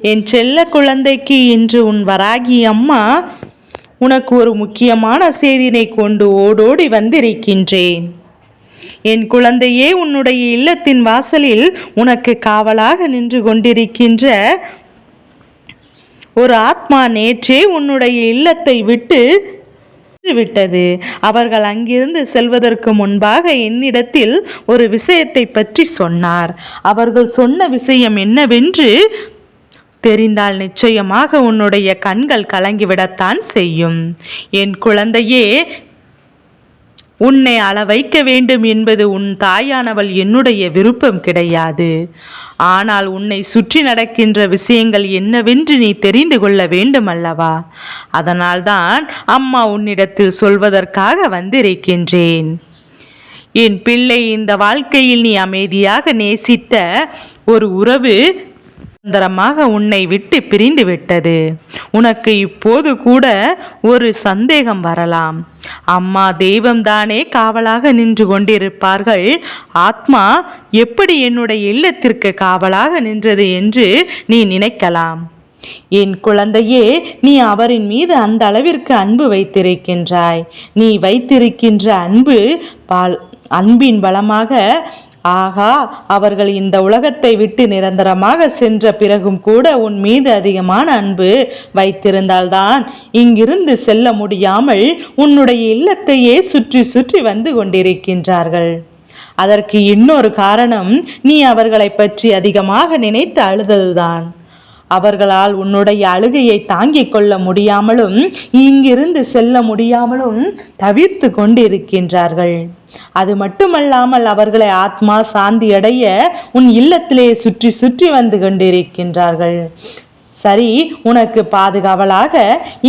என் செல்ல குழந்தைக்கு இன்று உன் வராகி அம்மா உனக்கு ஒரு முக்கியமான செய்தினை கொண்டு ஓடோடி வந்திருக்கின்றேன். என் குழந்தையே உன்னுடைய இல்லத்தின் வாசலில் உனக்கு காவலாக நின்று கொண்டிருக்கின்ற ஒரு ஆத்மா நேற்றே உன்னுடைய இல்லத்தை விட்டு விட்டது. அவர்கள் அங்கிருந்து செல்வதற்கு முன்பாக என்னிடத்தில் ஒரு விஷயத்தை பற்றி சொன்னார். அவர்கள் சொன்ன விஷயம் என்னவென்று தெரிந்தால் நிச்சயமாக உன்னுடைய கண்கள் கலங்கிவிடத்தான் செய்யும். என் குழந்தையே உன்னை அள வைக்க வேண்டும் என்பது உன் தாயானவள் என்னுடைய விருப்பம் கிடையாது. ஆனால் உன்னை சுற்றி நடக்கின்ற விஷயங்கள் என்னவென்று நீ தெரிந்து கொள்ள வேண்டும் அல்லவா அதனால்தான் அம்மா உன்னிடத்தில் சொல்வதற்காக வந்திருக்கின்றேன். என் பிள்ளை இந்த வாழ்க்கையில் நீ அமைதியாக நேசித்த ஒரு உறவு நிரந்தரமாக உன்னை விட்டு பிரிந்து விட்டது. உனக்கு இப்போது கூட ஒரு சந்தேகம் வரலாம். அம்மா தெய்வம்தானே காவலாக நின்று கொண்டிருப்பார்கள். ஆத்மா எப்படி என்னுடைய இல்லத்திற்கு காவலாக நின்றது என்று நீ நினைக்கலாம். என் குழந்தையே நீ அவரின் மீது அந்த அளவிற்கு அன்பு வைத்திருக்கின்றாய். நீ வைத்திருக்கின்ற அன்பு பால் அன்பின் பலமாக ஆகா அவர்கள் இந்த உலகத்தை விட்டு நிரந்தரமாக சென்ற பிறகும் கூட உன் மீது அதிகமான அன்பு வைத்திருந்தால்தான் இங்கிருந்து செல்ல முடியாமல் உன்னுடைய இல்லத்தையே சுற்றி சுற்றி வந்து கொண்டிருக்கின்றார்கள். அதற்கு இன்னொரு காரணம் நீ அவர்களை பற்றி அதிகமாக நினைத்து அழுததுதான். அவர்களால் உன்னுடைய அழுகையை தாங்கிக் கொள்ள முடியாமலும் இங்கிருந்து செல்ல முடியாமலும் தவிர்த்து கொண்டிருக்கின்றார்கள். அது மட்டுமல்லாமல் அவர்களை ஆத்மா சாந்தி அடைய உன் இல்லத்திலே சுற்றி சுற்றி வந்து கொண்டிருக்கின்றார்கள். சரி உனக்கு பாதுகாவலாக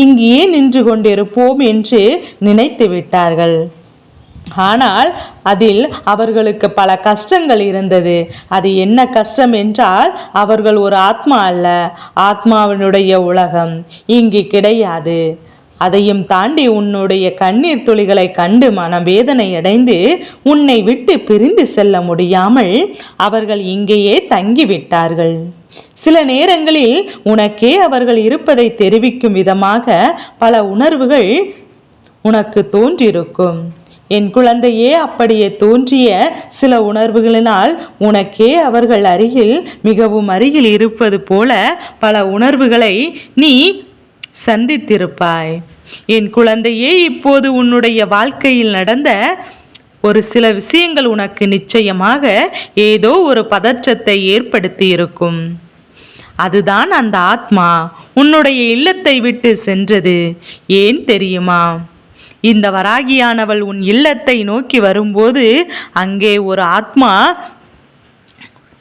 இங்கேயே நின்று கொண்டிருப்போம் என்று நினைத்து விட்டார்கள். ஆனால் அதில் அவர்களுக்கு பல கஷ்டங்கள் இருந்தது. அது என்ன கஷ்டம் என்றால் அவர்கள் ஒரு ஆத்மா அல்ல ஆத்மாவினுடைய உலகம் இங்கு கிடையாது. அதையும் தாண்டி உன்னுடைய கண்ணீர் துளிகளை கண்டு மனவேதனை அடைந்து உன்னை விட்டு பிரிந்து செல்ல முடியாமல் அவர்கள் இங்கேயே தங்கிவிட்டார்கள். சில நேரங்களில் உனக்கே அவர்கள் இருப்பதை தெரிவிக்கும் விதமாக பல உணர்வுகள் உனக்கு தோன்றியிருக்கும் என் குழந்தையே அப்படியே தோன்றிய சில உணர்வுகளினால் உனக்கே அவர்கள் அருகில் மிகவும் அருகில் இருப்பது போல பல உணர்வுகளை நீ சந்தித்திருப்பாய். என் குழந்தையே இப்போது உன்னுடைய வாழ்க்கையில் நடந்த ஒரு சில விஷயங்கள் உனக்கு நிச்சயமாக ஏதோ ஒரு பதற்றத்தை ஏற்படுத்தி இருக்கும் அதுதான் அந்த ஆத்மா உன்னுடைய இல்லத்தை விட்டு சென்றது. ஏன் தெரியுமா? இந்த வராகியானவள் உன் இல்லத்தை நோக்கி வரும்போது அங்கே ஒரு ஆத்மா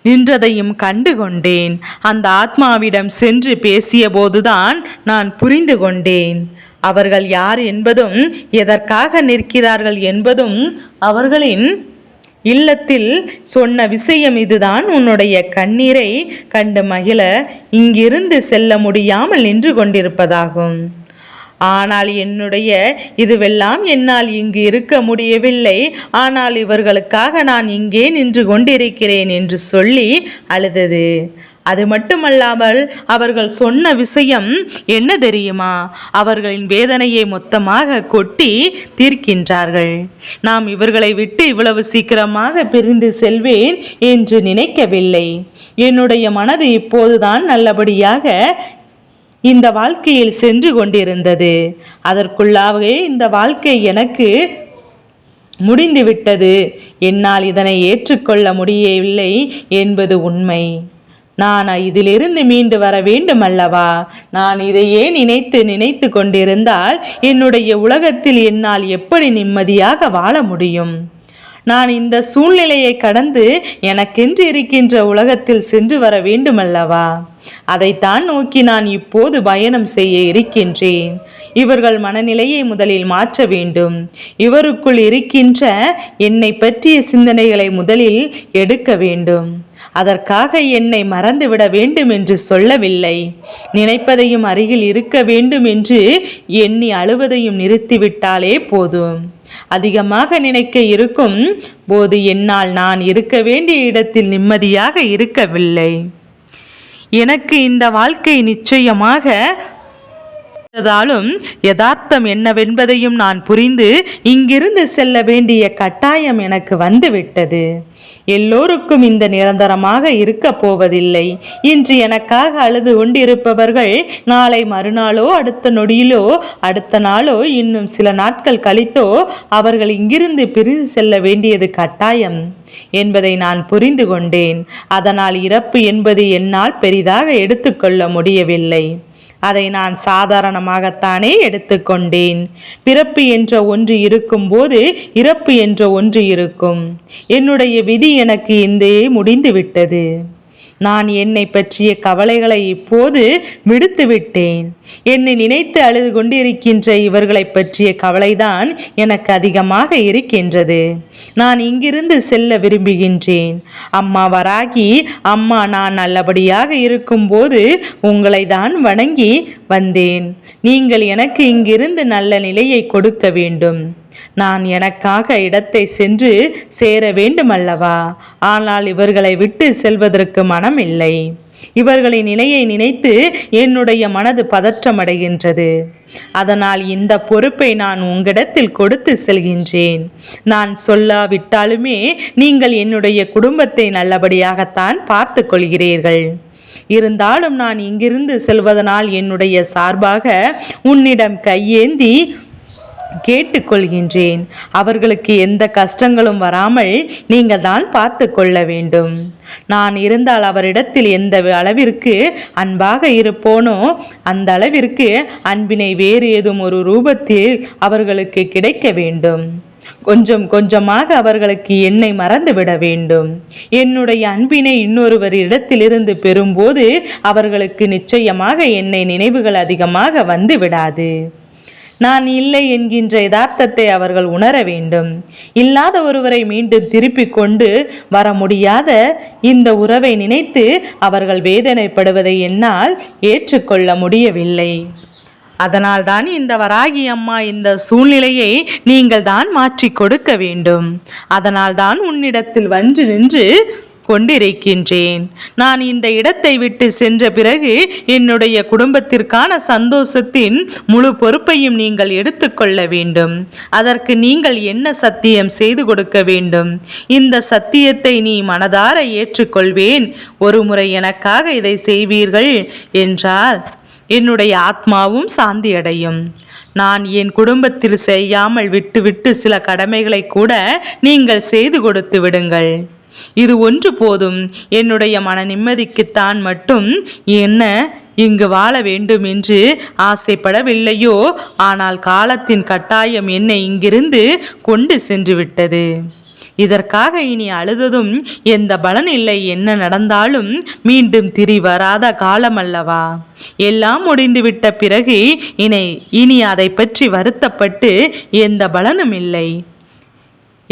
நின்றதையும் கண்டு கொண்டேன் அந்த ஆத்மாவிடம் சென்று பேசியபோதுதான் நான் புரிந்து கொண்டேன் அவர்கள் யார் என்பதும் எதற்காக நிற்கிறார்கள் என்பதும் அவர்களின் இல்லத்தில் சொன்ன விஷயம் இதுதான். உன்னுடைய கண்ணீரை கண்டு மகிழ இங்கிருந்து செல்ல முடியாமல் நின்று கொண்டிருப்பதாகும். ஆனால் என்னுடைய இதுவெல்லாம் என்னால் இங்கு இருக்க முடியவில்லை. ஆனால் இவர்களுக்காக நான் இங்கே நின்று கொண்டிருக்கிறேன் என்று சொல்லி அழுதது. அது மட்டுமல்லாமல் அவர்கள் சொன்ன விஷயம் என்ன தெரியுமா? அவர்களின் வேதனையை மொத்தமாக கொட்டி தீர்க்கின்றார்கள். நாம் இவர்களை விட்டு இவ்வளவு சீக்கிரமாக பிரிந்து செல்வேன் என்று நினைக்கவில்லை. என்னுடைய மனது இப்போதுதான் நல்லபடியாக இந்த வாழ்க்கையில் சென்று கொண்டிருந்தது. அதற்குள்ளாகவே இந்த வாழ்க்கை எனக்கு முடிந்துவிட்டது என்னால் இதனை ஏற்றுக்கொள்ள முடியவில்லை என்பது உண்மை. நான் இதிலிருந்து மீண்டு வர வேண்டும் அல்லவா நான் இதையே நினைத்து நினைத்து கொண்டிருந்தால் என்னுடைய உலகத்தில் என்னால் எப்படி நிம்மதியாக வாழ முடியும்? நான் இந்த சூழ்நிலையை கடந்து எனக்கென்று இருக்கின்ற உலகத்தில் சென்று வர வேண்டுமல்லவா? அதைத்தான் நோக்கி நான் இப்போது பயணம் செய்ய இருக்கின்றேன். இவர்கள் மனநிலையை முதலில் மாற்ற வேண்டும். இவருக்குள் இருக்கின்ற என்னை பற்றிய சிந்தனைகளை முதலில் எடுக்க வேண்டும். அதற்காக என்னை மறந்துவிட வேண்டும் என்று சொல்லவில்லை. நினைப்பதையும் அருகில் இருக்க வேண்டும் என்று எண்ணி அழுவதையும் நிறுத்திவிட்டாலே போதும். அதிகமாக நினைக்க இருக்கும். போது என்னால் நான் இருக்க வேண்டிய இடத்தில் நிம்மதியாக இருக்கவில்லை. எனக்கு இந்த வாழ்க்கை நிச்சயமாக இருந்தாலும் யதார்த்தம் என்னவென்பதையும் நான் புரிந்து இங்கிருந்து செல்ல வேண்டிய கட்டாயம் எனக்கு வந்துவிட்டது. எல்லோருக்கும் இந்த நிரந்தரமாக இருக்க போவதில்லை. இன்று எனக்காக அழுது கொண்டிருப்பவர்கள் நாளை மறுநாளோ அடுத்த நொடியிலோ அடுத்த நாளோ இன்னும் சில நாட்கள் கழித்தோ அவர்கள் இங்கிருந்து பிரிந்து செல்ல வேண்டியது கட்டாயம் என்பதை நான் புரிந்து கொண்டேன். அதனால் இறப்பு என்பது என்னால் பெரிதாக எடுத்துக்கொள்ள முடியவில்லை. அதை நான் சாதாரணமாகத்தானே எடுத்துக்கொண்டேன். பிறப்பு என்ற ஒன்று இருக்கும்போது இறப்பு என்ற ஒன்று இருக்கும். என்னுடைய விதி எனக்கு இந்தே முடிந்துவிட்டது. நான் என்னை பற்றிய கவலைகளை இப்போது விடுத்துவிட்டேன். என்னை நினைத்து அழுது கொண்டிருக்கின்ற இவர்களை பற்றிய கவலைதான் எனக்கு அதிகமாக இருக்கின்றது. நான் இங்கிருந்து செல்ல விரும்புகின்றேன். அம்மா வராகி அம்மா நான் நல்லபடியாக இருக்கும்போது உங்களை தான் வணங்கி வந்தேன். நீங்கள் எனக்கு இங்கிருந்து நல்ல நிலையை கொடுக்க வேண்டும். நான் எனக்காக இடத்தை சென்று சேர வேண்டுமல்லவா? ஆனால் இவர்களை விட்டு செல்வதற்கு மனம் இல்லை இவர்களின் நிலையை நினைத்து என்னுடைய மனது பதற்றமடைகின்றது. அதனால் இந்த பொறுப்பை நான் உங்களிடத்தில் கொடுத்து செல்கின்றேன். நான் சொல்லாவிட்டாலுமே நீங்கள் என்னுடைய குடும்பத்தை நல்லபடியாகத்தான் பார்த்து கொள்கிறீர்கள். இருந்தாலும் நான் இங்கிருந்து செல்வதனால் என்னுடைய சார்பாக உன்னிடம் கையேந்தி கேட்டுக்கொள்கின்றேன். அவர்களுக்கு எந்த கஷ்டங்களும் வராமல் நீங்கள் தான் பார்த்து கொள்ள வேண்டும். நான் இருந்தால் அவரிடத்தில் எந்த அளவிற்கு அன்பாக இருப்போனோ அந்த அளவிற்கு அன்பினை வேறு ஏதும் ஒரு ரூபத்தில் அவர்களுக்கு கிடைக்க வேண்டும். கொஞ்சம் கொஞ்சமாக அவர்களுக்கு என்னை மறந்துவிட வேண்டும். என்னுடைய அன்பினை இன்னொருவர் இடத்திலிருந்து பெறும்போது அவர்களுக்கு நிச்சயமாக என்னை நினைவுகள் அதிகமாக வந்து விடாது. நான் இல்லை என்கின்ற யதார்த்தத்தை அவர்கள் உணர வேண்டும். இல்லாத ஒருவரை மீண்டும் திருப்பிக் கொண்டு வர முடியாத இந்த உறவை நினைத்து அவர்கள் வேதனைப்படுவதை என்னால் ஏற்றுக்கொள்ள முடியவில்லை. அதனால்தான் இந்த வராகி அம்மா இந்த சூழ்நிலையை நீங்கள் தான் மாற்றி கொடுக்க வேண்டும். அதனால்தான் உன்னிடத்தில் வந்து நின்று கொண்டிருக்கின்றேன். நான் இந்த இடத்தை விட்டு சென்ற பிறகு என்னுடைய குடும்பத்திற்கான சந்தோஷத்தின் முழு பொறுப்பையும் நீங்கள் எடுத்துக்கொள்ள வேண்டும். அதற்கு நீங்கள் என்ன சத்தியம் செய்து கொடுக்க வேண்டும்? இந்த சத்தியத்தை நீ மனதார ஏற்றுக்கொள்வேன். ஒருமுறை எனக்காக இதை செய்வீர்கள் என்றால் என்னுடைய ஆத்மாவும் சாந்தியடையும். நான் என் குடும்பத்தில் செய்யாமல் விட்டுவிட்டு சில கடமைகளை கூட நீங்கள் செய்து கொடுத்து விடுங்கள். இது ஒன்று போதும். என்னுடைய மன நிம்மதிக்குத்தான் மட்டும் என்ன இங்கு வாழ வேண்டும் என்று ஆசைப்படவில்லையோ? ஆனால் காலத்தின் கட்டாயம் என்னை இங்கிருந்து கொண்டு சென்று விட்டது. இதற்காக இனி அழுததும் எந்த பலன் இல்லை. என்ன நடந்தாலும் மீண்டும் திரி வராத காலமல்லவா எல்லாம் முடிந்துவிட்ட பிறகு இனி இனி அதை பற்றி வருத்தப்பட்டு எந்த பலனும் இல்லை.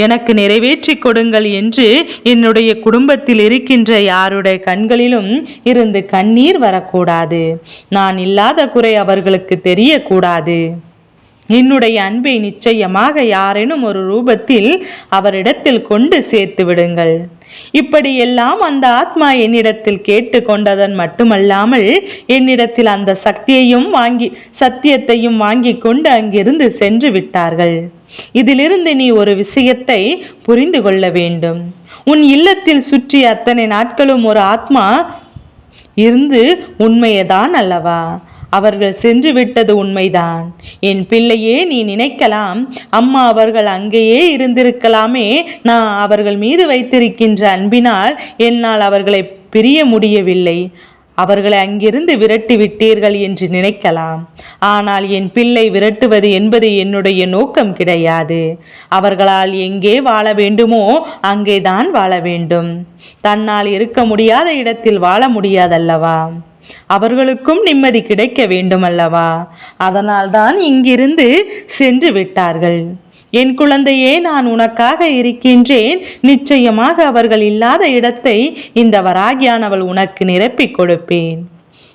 எனக்கு நிறைவேற்றி கொடுங்கள் என்று என்னுடைய குடும்பத்தில் இருக்கின்ற யாருடைய கண்களிலும் இருந்து கண்ணீர் வரக்கூடாது. நான் இல்லாத குறை அவர்களுக்கு தெரியக்கூடாது. என்னுடைய அன்பை நிச்சயமாக யாரேனும் ஒரு ரூபத்தில் அவரிடத்தில் கொண்டு சேர்த்து விடுங்கள். இப்படியெல்லாம் அந்த ஆத்மா என்னிடத்தில் கேட்டு கொண்டதன் மட்டுமல்லாமல் என்னிடத்தில் அந்த சக்தியையும் வாங்கி சத்தியத்தையும் வாங்கி கொண்டு அங்கிருந்து சென்று விட்டார்கள். இதிலிருந்து நீ ஒரு விஷயத்தை புரிந்து கொள்ள வேண்டும். உன் இல்லத்தில் சுற்றி அத்தனை நாட்களும் ஒரு ஆத்மா இருந்து உண்மையதான் அல்லவா? அவர்கள் சென்று விட்டது உண்மைதான். என் பிள்ளையே நீ நினைக்கலாம். அம்மா அவர்கள் அங்கேயே இருந்திருக்கலாமே. நான் அவர்கள் மீது வைத்திருக்கின்ற அன்பினால் என்னால் அவர்களை பிரிய முடியவில்லை. அவர்களை அங்கிருந்து விரட்டி விட்டீர்கள் என்று நினைக்கலாம். ஆனால் என் பிள்ளை விரட்டுவது என்பது என்னுடைய நோக்கம் கிடையாது. அவர்களால் எங்கே வாழ வேண்டுமோ அங்கேதான் வாழ வேண்டும். தன்னால் இருக்க முடியாத இடத்தில் வாழ முடியாதல்லவா? அவர்களுக்கும் நிம்மதி கிடைக்க வேண்டுமல்லவா? அதனால்தான் இங்கிருந்து சென்று விட்டார்கள். என் குழந்தையே நான் உனக்காக இருக்கின்றேன். நிச்சயமாக அவர்கள் இல்லாத இடத்தை இந்த வராகியானவள் உனக்கு நிரப்பிக் கொடுப்பேன்.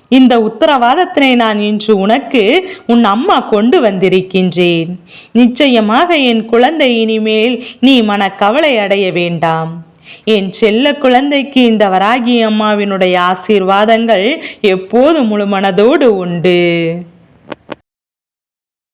இந்த உத்தரவாதத்தினை நான் இன்று உனக்கு உன் அம்மா கொண்டு வந்திருக்கின்றேன். நிச்சயமாக என் குழந்தை இனிமேல் நீ மனக்கவலை அடைய வேண்டாம். என் செல்ல குழந்தைக்கு இந்த வராகி அம்மாவினுடைய ஆசீர்வாதங்கள் எப்போது முழுமனதோடு உண்டு.